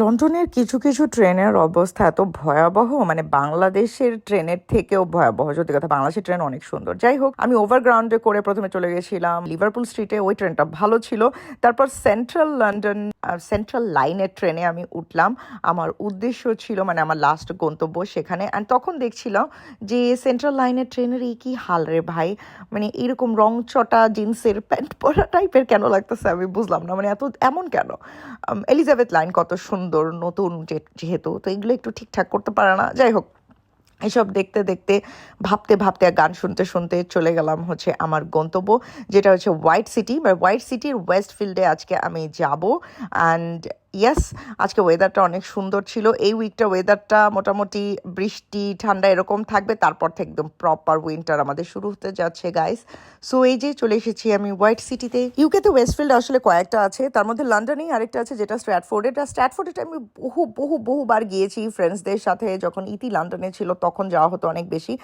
লন্ডনের কিছু কিছু ট্রেনের অবস্থা এত ভয়াবহ মানে বাংলাদেশের ট্রেনের থেকেও ভয়াবহ। সত্যি কথা, বাংলাদেশের ট্রেন অনেক সুন্দর। যাই হোক, আমি ওভারগ্রাউন্ডে করে প্রথমে চলে গেছিলাম। লিভারপুল স্ট্রিটে ওই ট্রেনটা ভালো ছিল। তারপর সেন্ট্রাল লন্ডন সেন্ট্রাল লাইনের ট্রেনে আমি উঠলাম। আমার উদ্দেশ্য ছিল মানে আমার লাস্ট গন্তব্য সেখানে। অ্যান্ড তখন দেখছিলাম যে সেন্ট্রাল লাইনের ট্রেনের এই কি হাল রে ভাই? মানে এরকম রং চটা জিন্সের প্যান্ট পরা টাইপের কেন লাগতেছে আমি বুঝলাম না। মানে এত, এমন কেন? এলিজাবেথ লাইন কত সুন্দর নতুন যে- যেহেতু, তো এগুলো একটু ঠিকঠাক করতে পারে না। যাই হোক, এসব দেখতে দেখতে, ভাবতে ভাবতে, গান শুনতে শুনতে চলে গেলাম হচ্ছে আমার গন্তব্য, যেটা হচ্ছে হোয়াইট সিটি। বা হোয়াইট সিটির ওয়েস্ট ফিল্ডে আজকে আমি যাব। অ্যান্ড ইয়াস আজকে ওয়েদারটা অনেক সুন্দর ছিল। এই উইকটা ওয়েদারটা মোটামুটি বৃষ্টি, ঠান্ডা এরকম থাকবে, তারপর থেকে একদম প্রপার উইন্টার আমাদের শুরু হতে যাচ্ছে গাইস সো এই যে চলে এসেছি আমি হোয়াইট সিটিতে ইউকেতে ওয়েস্টফিল্ড আসলে কয়েকটা আছে, তার মধ্যে লন্ডনেই আরেকটা আছে, যেটা স্ট্র্যাটফোর্ড এটা স্ট্র্যাটফোর্ডে আমি বহু বহু, বহুবার গিয়েছি ফ্রেন্ডসদের সাথে, যখন ইতি লন্ডনে ছিল, তখন যাওয়া হতো অনেক বেশি।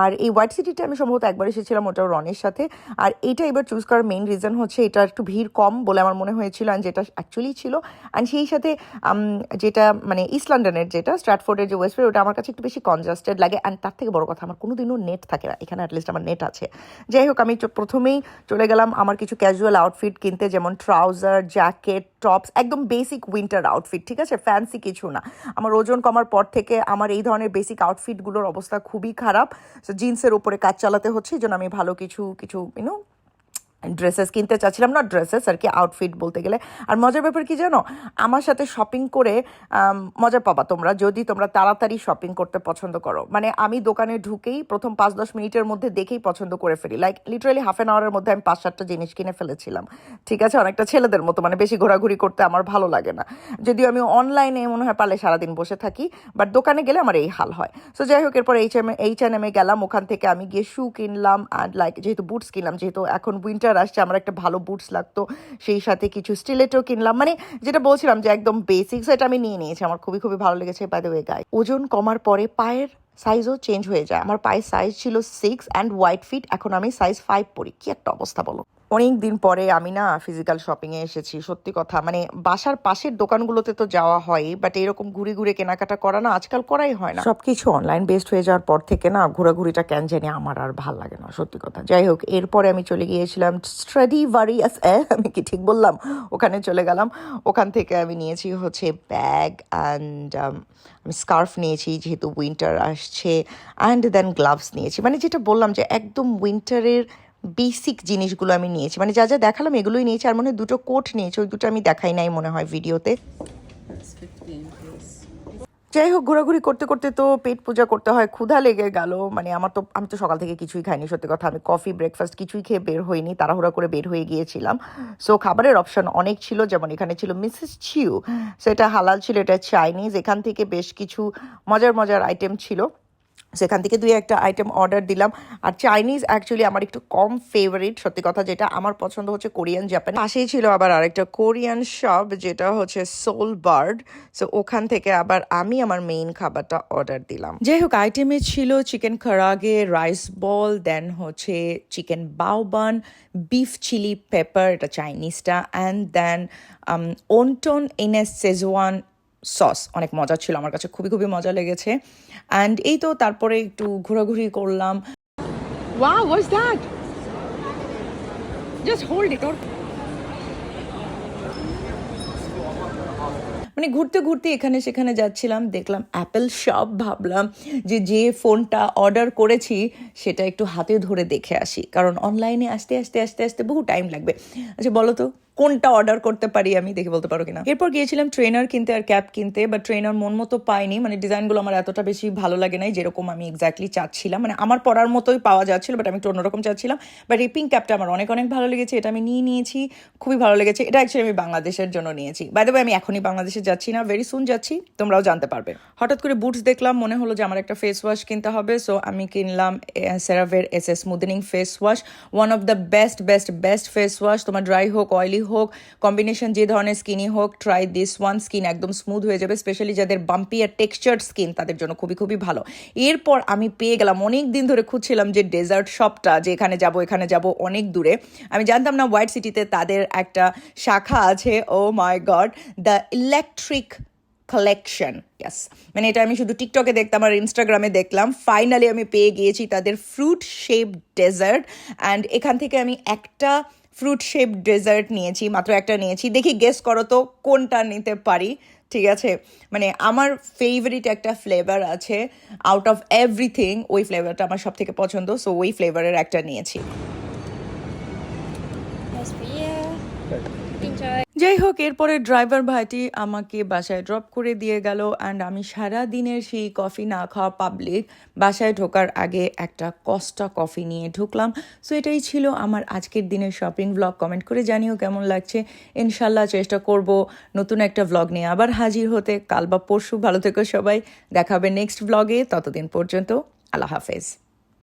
আর এই হোয়াইট সিটিতে আমি সম্ভবত একবার এসেছিলাম ওটা রনের সাথে। আর এটা এবার চুজ করার মেইন রিজন হচ্ছে এটা একটু ভিড় কম বলে আমার মনে হয়েছিল অ্যান্ড যেটা অ্যাকচুয়ালি ছিল। অ্যান্ড সেই সাথে যেটা মানে ইস্ট লন্ডনের যেটা স্ট্র্যাটফোর্ডের যে ওয়েস্টফিল্ড ওটা আমার কাছে একটু বেশি কনজাস্টেড লাগে। অ্যান্ড তার থেকে বড় কথা, আমার কোনোদিনও নেট থাকে না। এখানে অ্যাটলিস্ট আমার নেট আছে। যাই হোক, আমি প্রথমেই চলে গেলাম আমার কিছু ক্যাজুয়াল আউটফিট কিনতে, যেমন ট্রাউজার জ্যাকেট টপস একদম বেসিক উইন্টার আউটফিট ঠিক আছে? ফ্যান্সি কিছু না। আমার ওজন কমার পর থেকে আমার এই ধরনের বেসিক আউটফিটগুলোর অবস্থা খুবই খারাপ। জিন্সের উপরে কাজ চালাতে হচ্ছে, এই জন্য আমি ভালো কিছু কিছু ইউনো ড্রেসেস কিনতে চাচ্ছিলাম না ড্রেসেস আর কি আউটফিট বলতে গেলে। আর মজার ব্যাপার কি জানো? আমার সাথে শপিং করে মজা পাবা তোমরা, যদি তোমরা তাড়াতাড়ি শপিং করতে পছন্দ করো। মানে আমি দোকানে ঢুকেই প্রথম পাঁচ দশ মিনিটের মধ্যে দেখেই পছন্দ করে ফেলি। লাইক লিটারালি হাফ অ্যান আওয়ারের মধ্যে আমি পাঁচ সাতটা জিনিস কিনে ফেলেছিলাম। ঠিক আছে? অনেকটা ছেলেদের মতো মানে বেশি ঘোরাঘুরি করতে আমার ভালো লাগে না। যদিও আমি অনলাইনে মনে হয় পারলে সারাদিন বসে থাকি বাট দোকানে গেলে আমার এই হাল হয়। সো যাই হোক, এরপর এইচ এম এইচ এন এমে গেলাম। ওখান থেকে আমি গিয়ে শু কিনলাম অ্যান্ড লাইক যেহেতু বুটস কিনলাম, যেহেতু এখন উইন্টার আসছে, আমার একটা ভালো বুটস লাগতো, সেই সাথে কিছু স্টিলেটও কিনলাম। মানে যেটা বলছিলাম যে একদম বেসিক সেটা আমি নিয়ে নিয়েছি, আমার খুবই খুবই ভালো লেগেছে বাই ওয়ে গায়ে ওজন কমার পরে পায়ের সাইজও চেঞ্জ হয়ে যায়। আমার পায়ের সাইজ ছিল সিক্স অ্যান্ড হোয়াইট ফিট এখন আমি সাইজ ফাইভ পরি। কি একটা অবস্থা বলো? অনেক দিন পরে আমি না ফিজিক্যাল শপিংয়ে এসেছি, সত্যি কথা। মানে বাসার পাশের দোকানগুলোতে তো যাওয়া হয় বাট এরকম ঘুরে ঘুরে কেনাকাটা করা না আজকাল করাই হয় না। সবকিছু অনলাইন বেসড হয়ে যাওয়ার পর থেকে না ঘোরাঘুরিটা কেন জানি আমার আর ভালো লাগে না, সত্যি কথা। যাই হোক, এরপরে আমি চলে গিয়েছিলাম স্টাডি ভারিয়াস আমি কি ঠিক বললাম? ওখানে চলে গেলাম। ওখান থেকে আমি নিয়েছি হচ্ছে ব্যাগ অ্যান্ড আমি স্কার্ফ নিয়েছি, যেহেতু উইন্টার আসছে অ্যান্ড দেন গ্লাভস নিয়েছি। মানে যেটা বললাম যে একদম উইন্টারের বেসিক জিনিসগুলো আমি নিয়েছি। মানে যা যা দেখালাম এগুলোই নিয়েছি আর মনে হয় দুটো কোট নিয়েছি ওই দুটো আমি দেখাই নাই মনে হয় ভিডিওতে। That's 15, please. যাই হোক ঘোরাঘুরি করতে করতে তো পেট পূজা করতে হয় ক্ষুধা লেগে গেল। মানে আমার তো আমি তো সকাল থেকে কিছুই খাইনি সত্যি কথা আমি কফি ব্রেকফাস্ট কিছুই খেয়ে বের হইনি তাড়াহুড়া করে বের হয়ে গিয়েছিলাম। সো খাবারের অপশন অনেক ছিল যেমন এখানে ছিল মিসেস চিউ সো এটা হালাল ছিল এটা চাইনিজ এখান থেকে বেশ কিছু মজার মজার আইটেম ছিল। সেখান থেকে দুই একটা আইটেম অর্ডার দিলাম। আর চাইনিজ অ্যাকচুয়ালি আমার একটু কম ফেভারিট সত্যি কথা যেটা আমার পছন্দ হচ্ছে কোরিয়ান জাপান পাশেই ছিল আবার আরেকটা কোরিয়ান শপ যেটা হচ্ছে সোল বার্ড সো ওখান থেকে আবার আমি আমার মেইন খাবারটা অর্ডার দিলাম। যাই হোক আইটেমে ছিল চিকেন খরাগে রাইস বল দেন হচ্ছে chicken bao bun beef chilli pepper এটা চাইনিজটা and then wonton in Schezwan sauce অনেক মজা ছিল আমার কাছে খুবই খুবই মজা লেগেছে। অ্যান্ড এই তো তারপরে একটু ঘোরাঘুরি করলাম। Wow, what's that? Just hold it or মানে ঘুরতে ঘুরতে এখানে সেখানে যাচ্ছিলাম দেখলাম অ্যাপেল শপ ভাবলাম যে যে ফোনটা অর্ডার করেছি সেটা একটু হাতে ধরে দেখে আসি। কারণ অনলাইনে আসতে আসতে আসতে আসতে বহু টাইম লাগবে। আচ্ছা বলো তো কোনটা অর্ডার করতে পারি আমি দেখে বলতে পারো কিনা। এরপর গিয়েছিলাম ট্রেনার কিনতে আর ক্যাপ কিনতে বা ট্রেনার মন মতো পাইনি। মানে ডিজাইনগুলো আমার এতটা বেশি ভালো লাগে নাই যেরকম আমি এক্স্যাক্টলি চাচ্ছিলাম। মানে আমার পরার মতোই পাওয়া যাচ্ছিল বাট আমি একটু অন্যরকম চাচ্ছিলাম। বাট এই পিঙ্ক ক্যাপটা আমার অনেক অনেক ভালো লেগেছে, এটা আমি নিয়ে নিয়েছি, খুবই ভালো লেগেছে। এটা অ্যাকচুয়ালি আমি বাংলাদেশের জন্য নিয়েছি। বাই দ্য আমি এখনই বাংলাদেশে যাচ্ছি না ভেরি সুন যাচ্ছি, তোমরাও জানতে পারবে। হঠাৎ করে বুটস দেখলাম, মনে হলো যে আমার একটা ফেস ওয়াশ কিনতে হবে সো আমি কিনলাম সেরাভের S S smoothing face wash one of the best best best face wash তোমার ড্রাই হোক অয়েলি হোক কম্বিনেশন যে ধরনের স্কিনই হোক ট্রাই দিস ওয়ান স্কিন একদম স্মুথ হয়ে যাবে স্পেশালি যাদের বাম্পি আর টেক্সচার্ড স্কিন তাদের জন্য খুবই খুবই ভালো। এরপর আমি পেয়ে গেলাম অনেক দিন ধরে খুঁজছিলাম যে ডেজার্ট শপটা যে এখানে যাব এখানে যাব অনেক দূরে। আমি জানতাম না হোয়াইট সিটিতে তাদের একটা শাখা আছে ও my god the electric collection yes মানে এটা আমি শুধু টিকটকে দেখতাম আর ইনস্টাগ্রামে দেখলাম। ফাইনালি আমি পেয়ে গিয়েছি তাদের ফ্রুট শেপ ডেজার্ট অ্যান্ড এখান থেকে আমি একটা ফ্রুট শেপ ডেজার্ট নিয়েছি, মাত্র একটা নিয়েছি। দেখি গেস করো তো, কোনটা নিতে পারি? ঠিক আছে? মানে আমার ফেভারিট একটা ফ্লেভার আছে আউট অফ এভরিথিং ওই ফ্লেভারটা আমার সব থেকে পছন্দ সো ওই ফ্লেভারের একটা নিয়েছি। যাই হোক এরপরে ড্রাইভার ভাইটি আমাকে বাসায় ড্রপ করে দিয়ে গেল অ্যান্ড আমি সারা দিনের সেই কফি না খাওয়া পাবলিক বাসায় ঢোকার আগে একটা কস্টা কফি নিয়ে ঢুকলাম। সো এটাই ছিল আমার আজকের দিনের শপিং ব্লগ কমেন্ট করে জানিও কেমন লাগছে। ইনশাল্লাহ চেষ্টা করব নতুন একটা ব্লগ নিয়ে আবার হাজির হতে। কাল বা পরশু ভালো থেকো সবাই। দেখাবে নেক্সট ব্লগে ততদিন পর্যন্ত আল্লাহ হাফেজ।